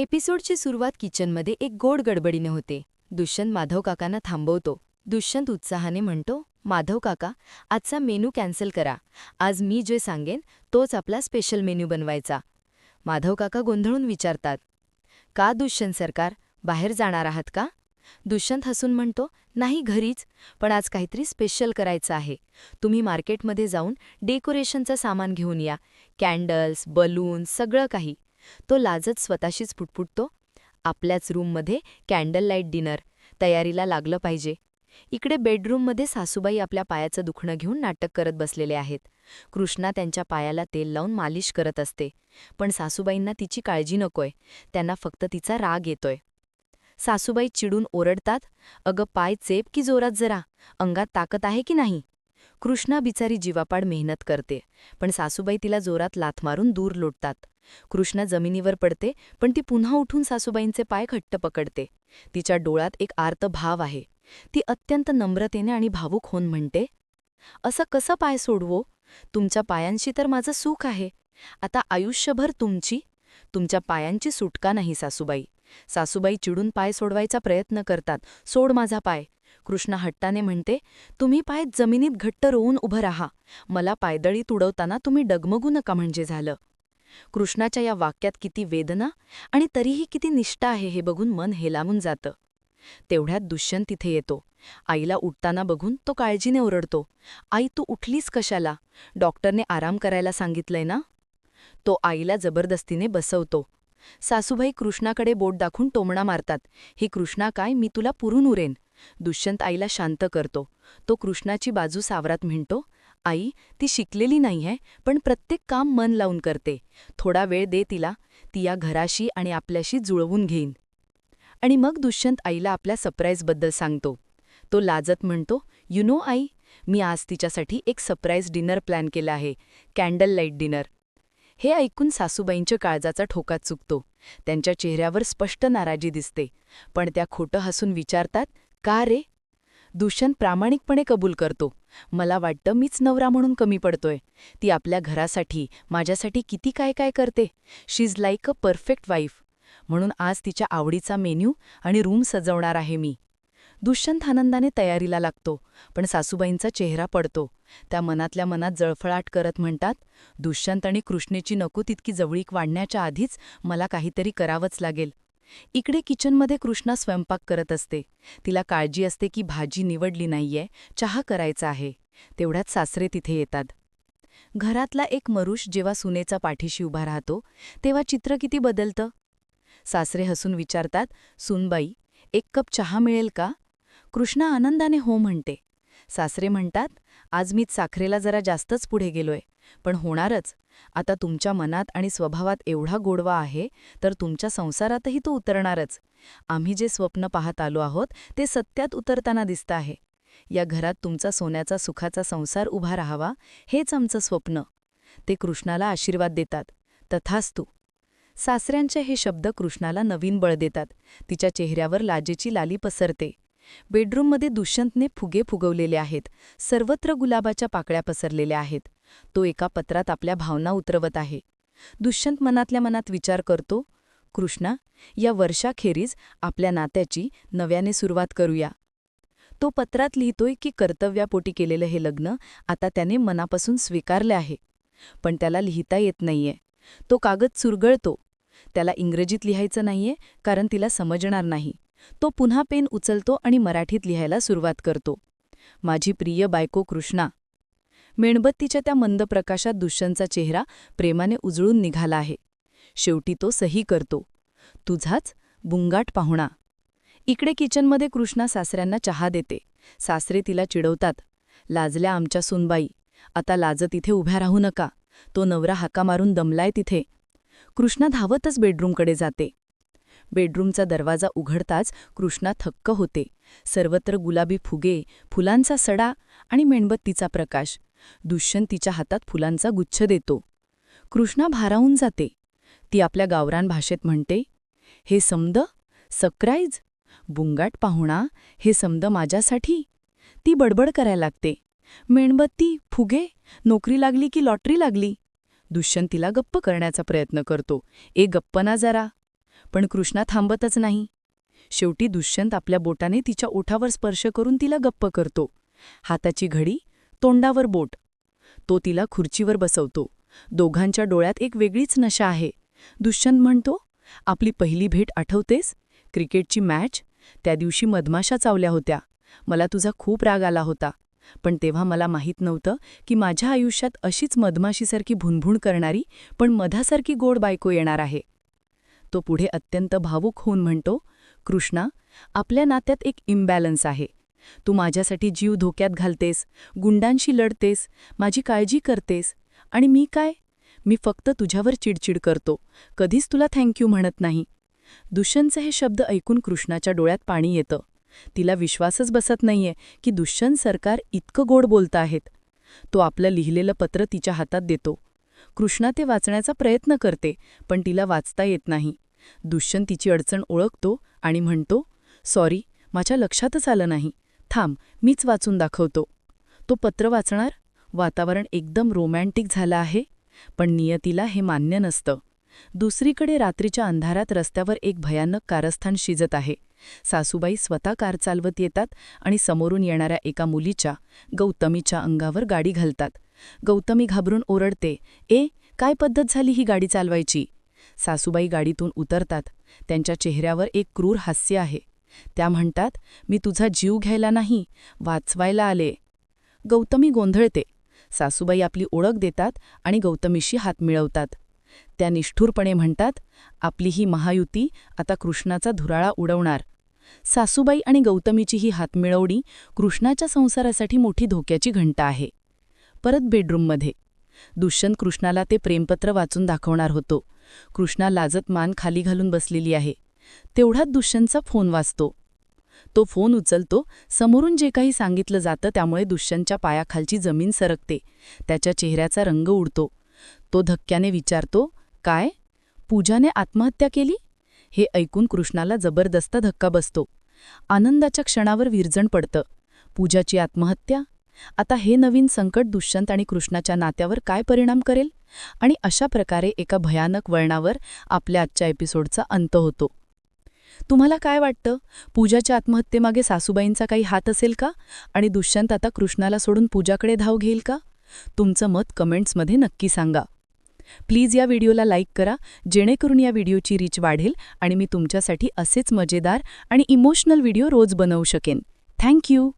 एपिसोडची सुरुवात किचनमध्ये एक गोड गडबडीने होते. दुष्यंत माधव काकांना थांबवतो. दुष्यंत उत्साहाने म्हणतो माधव काका आजचा मेनू कॅन्सल करा. आज मी जे सांगेन तोच आपला स्पेशल मेन्यू बनवायचा. माधव काका गोंधळून विचारतात का दुष्यंत सरकार बाहेर जाणार आहात का? दुष्यंत हसून म्हणतो नाही घरीच. पण आज काहीतरी स्पेशल करायचं आहे. तुम्ही मार्केटमध्ये जाऊन डेकोरेशनचं सामान घेऊन या. कॅन्डल्स बलून्स सगळं काही. तो लाजत स्वतःशीच फुटफुटतो. आपल्याच रूममध्ये कॅन्डल लाइट डिनर तयारीला लागलं पाहिजे. इकडे बेडरूममध्ये सासूबाई आपल्या पायाचं दुखणं घेऊन नाटक करत बसलेले आहेत. कृष्णा त्यांच्या पायाला तेल लावून मालिश करत असते. पण सासूबाईंना तिची काळजी नकोय. त्यांना फक्त तिचा राग येतोय. सासूबाई चिडून ओरडतात अगं पाय चेप की जोरात जरा. अंगात ताकद आहे की नाही? कृष्णा बिचारी जीवापाड मेहनत करते पण सासूबाई तिला जोरात लाथ मारून दूर लोटतात. कृष्णा जमिनीवर पडते पण ती पुन्हा उठून सासूबाईंचे पाय घट्ट पकडते. तिच्या डोळ्यात एक आर्त भाव आहे. ती अत्यंत नम्रतेने आणि भावूक होऊन म्हणते असं कसं पाय सोडवो? तुमच्या पायांशी तर माझं सुख आहे. आता आयुष्यभर तुमची तुमच्या पायांची सुटका नाही सासूबाई. सासूबाई चिडून पाय सोडवायचा प्रयत्न करतात. सोड माझा पाय. कृष्णा हट्टाने म्हणते तुम्ही पाय जमिनीत घट्ट रोवून उभं राहा. मला पायदळी तुडवताना तुम्ही डगमगू नका म्हणजे झालं. कृष्णाच्या या वाक्यात किती वेदना आणि तरीही किती निष्ठा आहे हे बघून मन हेलामून जातं. तेवढ्यात दुष्यंत तिथे येतो. आईला उठताना बघून तो काळजीने ओरडतो आई तू उठलीस कशाला? डॉक्टरने आराम करायला सांगितलंय ना? तो आईला जबरदस्तीने बसवतो. सासूबाई कृष्णाकडे बोट दाखवून टोमणा मारतात. ही कृष्णा काय? मी तुला पुरून उरेन. दुष्यंत आईला शांत करतो. तो कृष्णाची बाजू सावरात म्हणतो आई ती शिकलेली नाहीये पण प्रत्येक काम मन लावून करते. थोडा वेळ दे तिला ती या घराशी आणि आपल्याशी जुळवून घेईन. आणि मग दुष्यंत आईला आपल्या सरप्राईजबद्दल सांगतो. तो लाजत म्हणतो यु नो आई मी आज तिच्यासाठी एक सरप्राईज डिनर प्लॅन केला आहे कॅन्डल लाइट डिनर हे ऐकून सासूबाईंच्या काळजाचा ठोका चुकतो. त्यांच्या चेहऱ्यावर स्पष्ट नाराजी दिसते. पण त्या खोटं हसून विचारतात का रे? दुष्यंत प्रामाणिकपणे कबूल करतो. मला वाटतं मीच नवरा म्हणून कमी पडतोय. ती आपल्या घरासाठी माझ्यासाठी किती काय काय करते. She is like a perfect wife म्हणून आज तिच्या आवडीचा मेन्यू आणि रूम सजवणार आहे मी. दुष्यंत आनंदाने तयारीला लागतो पण सासूबाईंचा चेहरा पडतो. त्या मनातल्या मनात जळफळाट करत म्हणतात दुष्यंत आणि कृष्णेची नको तितकी जवळीक वाढण्याच्या आधीच मला काहीतरी करावंच लागेल. इकडे किचनमध्ये कृष्णा स्वयंपाक करत असते. तिला काळजी असते की भाजी निवडली नाहीये चहा करायचा आहे. तेवढ्यात सासरे तिथे येतात. घरातला एक मरुष जेव्हा सुनेचा पाठीशी उभा राहतो तेव्हा चित्र किती बदलतं? सासरे हसून विचारतात सुनबाई एक कप चहा मिळेल का? कृष्णा आनंदाने हो म्हणते. सासरे म्हणतात आज मी साखरेला जरा जास्तच पुढे गेलोय पण होणारच. आता तुमच्या मनात आणि स्वभावात एवढा गोडवा आहे तर तुमच्या संसारातही तो उतरणारच. आम्ही जे स्वप्न पाहत आलो आहोत ते सत्यात उतरताना दिसतं आहे. या घरात तुमचा सोन्याचा सुखाचा संसार उभा राहावा हेच आमचं स्वप्न. ते कृष्णाला आशीर्वाद देतात. तथास्तू सासऱ्यांचे हे शब्द कृष्णाला नवीन बळ देतात. तिच्या चेहऱ्यावर लाजेची लाली पसरते. बेडरूममध्ये दुष्यंतने फुगे फुगवलेले आहेत सर्वत्र गुलाबाच्या पाकळ्या पसरलेल्या आहेत. तो एका पत्रात आपल्या भावना उतरवत आहे. दुष्यंत मनातल्या मनात विचार करतो कृष्णा या वर्षाखेरीज आपल्या नात्याची नव्याने सुरुवात करूया. तो पत्रात लिहितोय की कर्तव्यापोटी केलेलं हे लग्न आता त्याने मनापासून स्वीकारले आहे. पण त्याला लिहिता येत नाहीये. तो कागद चुरगळतो. त्याला इंग्रजीत लिहायचं नाहीये कारण तिला समजणार नाही. तो पुन्हा पेन उचलतो आणि मराठीत लिहायला सुरुवात करतो. माझी प्रिय बायको कृष्णा. मेणबत्तीच्या त्या मंद प्रकाशात दुष्यंतचा चेहरा प्रेमाने उजळून निघाला आहे. शेवटी तो सही करतो. तुझाच बुंगाट पाहुणा. इकडे किचनमध्ये कृष्णा सासऱ्यांना चहा देते. सासरे तिला चिडवतात. लाजल्या आमच्या सुनबाई. आता लाजत इथे उभ्या राहू नका. तो नवरा हाका मारून दमलाय तिथे. कृष्णा धावतच बेडरूमकडे जाते. बेडरूमचा दरवाजा उघडताच कृष्णा थक्क होते. सर्वत्र गुलाबी फुगे फुलांचा सडा आणि मेणबत्तीचा प्रकाश. दुष्यंत तिच्या हातात फुलांचा गुच्छ देतो. कृष्णा भारावून जाते. ती आपल्या गावरान भाषेत म्हणते हे समद सक्राईज बुंगाट पाहुणा हे समद माझ्यासाठी. ती बडबड करायला लागते. मेणबत्ती फुगे नोकरी लागली की लॉटरी लागली? दुष्यंत तिला गप्प करण्याचा प्रयत्न करतो. ए गप्प ना जरा. पण कृष्णा थांबतच नाही. शेवटी दुष्यंत आपल्या बोटाने तिच्या ओठावर स्पर्श करून तिला गप्प करतो. हाताची घडी तोंडावर बोट. तो तिला खुर्चीवर बसवतो. दोघांच्या डोळ्यात एक वेगळीच नशा आहे. दुष्यंत म्हणतो आपली पहिली भेट आठवतेस? क्रिकेटची मॅच? त्या दिवशी मधमाशा चावल्या होत्या. मला तुझा खूप राग आला होता. पण तेव्हा मला माहीत नव्हतं की माझ्या आयुष्यात अशीच मधमाशीसारखी भुणभुण करणारी पण मधासारखी गोड बायको येणार आहे. तो पुढे अत्यंत भावूक होऊन म्हणतो कृष्णा आपल्या नात्यात एक इम्बॅलन्स आहे. तू माझ्यासाठी जीव धोक्यात घालतेस गुंडांशी लढतेस माझी काळजी करतेस. आणि मी काय? मी फक्त तुझ्यावर चिडचिड करतो. कधीच तुला थँक्यू म्हणत नाही. दुष्यंतचे हे शब्द ऐकून कृष्णाच्या डोळ्यात पाणी येतं. तिला विश्वासच बसत नाहीये की दुष्यंत सरकार इतकं गोड बोलत आहेत तो आपलं लिहिलेलं पत्र तिच्या हातात देतो. कृष्णा ते वाचण्याचा प्रयत्न करते पण तिला वाचता येत नाही. दुष्यंत तिची अडचण ओळखतो आणि म्हणतो सॉरी माझ्या लक्षातच आलं नाही. थांब मीच वाचून दाखवतो. तो पत्र वाचणार? वातावरण एकदम रोमॅन्टिक झालं आहे पण नियतीला हे मान्य नसतं. दुसरीकडे रात्रीच्या अंधारात रस्त्यावर एक भयानक कारस्थान शिजत आहे. सासूबाई स्वतः कार चालवत येतात आणि समोरून येणाऱ्या एका मुलीच्या गौतमीच्या अंगावर गाडी घालतात. गौतमी घाबरून ओरडते ए काय पद्धत झाली ही गाडी चालवायची? सासूबाई गाडीतून उतरतात. त्यांच्या चेहऱ्यावर एक क्रूर हास्य आहे. त्या म्हणतात मी तुझा जीव घ्यायला नाही वाचवायला आले. गौतमी गोंधळते. सासूबाई आपली ओळख देतात आणि गौतमीशी हात मिळवतात. त्या निष्ठूरपणे म्हणतात आपली ही महायुती आता कृष्णाचा धुराळा उडवणार. सासूबाई आणि गौतमीची ही हातमिळवणी कृष्णाच्या संसारासाठी मोठी धोक्याची घंटा आहे. परत बेडरूममध्ये. दुष्यंत कृष्णाला ते प्रेमपत्र वाचून दाखवणार होतो. कृष्णा लाजत मान खाली घालून बसलेली आहे. तेवढ्यात दुष्यंतचा फोन वाचतो तो फोन उचलतो. समोरून जे काही सांगितलं जातं त्यामुळे दुष्यंतच्या पायाखालची जमीन सरकते. त्याच्या चेहऱ्याचा रंग उडतो. तो धक्क्याने विचारतो काय? पूजाने आत्महत्या केली? हे ऐकून कृष्णाला जबरदस्त धक्का बसतो. आनंदाच्या क्षणावर विरजण पडतं. पूजाची आत्महत्या? आता हे नवीन संकट दुष्यंत आणि कृष्णाच्या नात्यावर काय परिणाम करेल? आणि अशा प्रकारे एका भयानक वळणावर आपल्या आजच्या एपिसोडचा अंत होतो. तुम्हाला काय वाटतं? पूजाच्या आत्महत्येमागे सासूबाईंचा काही हात असेल का? आणि दुष्यंत आता कृष्णाला सोडून पूजाकडे धाव घेईल का? तुमचं मत कमेंट्समध्ये नक्की सांगा. प्लीज या व्हिडिओला लाईक करा जेणेकरून या व्हिडिओची रीच वाढेल आणि मी तुमच्यासाठी असेच मजेदार आणि इमोशनल व्हिडिओ रोज बनवू शकेन. थँक्यू